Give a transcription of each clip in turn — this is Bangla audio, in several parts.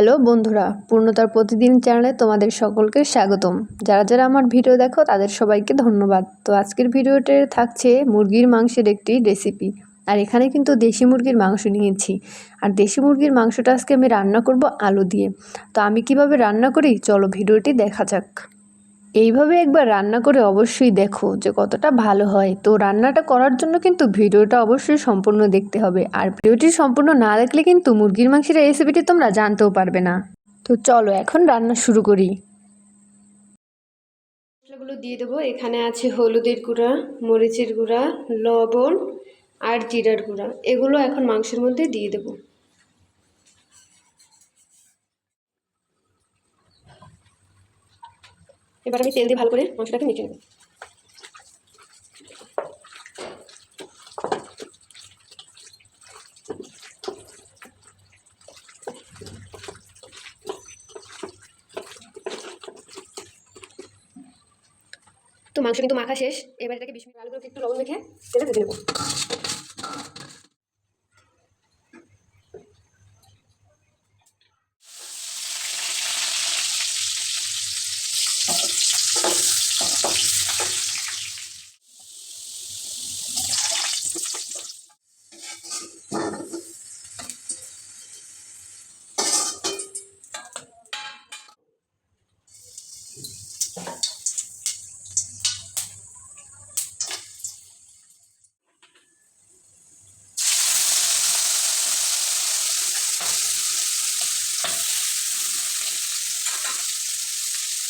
হ্যালো বন্ধুরা, পূর্ণতার প্রতিদিন চ্যানেলে তোমাদের সকলকে স্বাগতম। যারা যারা আমার ভিডিও দেখো, তাদের সবাইকে ধন্যবাদ। তো আজকের ভিডিওতে থাকছে মুরগির মাংসের একটি রেসিপি আর এখানে কিন্তু দেশি মুরগির মাংস নিয়েছি। আর দেশি মুরগির মাংসটা আজকে আমি রান্না করব আলু দিয়ে। তো আমি কীভাবে রান্না করি? চলো ভিডিওটি দেখা যাক। এইভাবে একবার রান্না করে অবশ্যই দেখো যে কতটা ভালো হয়। তো রান্নাটা করার জন্য কিন্তু ভিডিওটা অবশ্যই সম্পূর্ণ দেখতে হবে। আর ভিডিওটি সম্পূর্ণ না দেখলে কিন্তু মুরগির মাংসের রেসিপিটি তোমরা জানতেও পারবে না। তো চলো এখন রান্না শুরু করি। মশলাগুলো দিয়ে দেবো। এখানে আছে হলুদের গুঁড়া, মরিচের গুঁড়া, লবণ আর জিরার গুঁড়া। এগুলো এখন মাংসের মধ্যে দিয়ে দেবো। এবার আমি তেল দিয়ে ভালো করে মাংসটাকে মেখে নেব। তো মাংস কিন্তু মাখা শেষ। এবার এটাকে বিশ মিনিট একটু লবণ মেখে তেলে ভেজে নেব।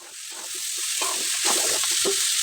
Thank you.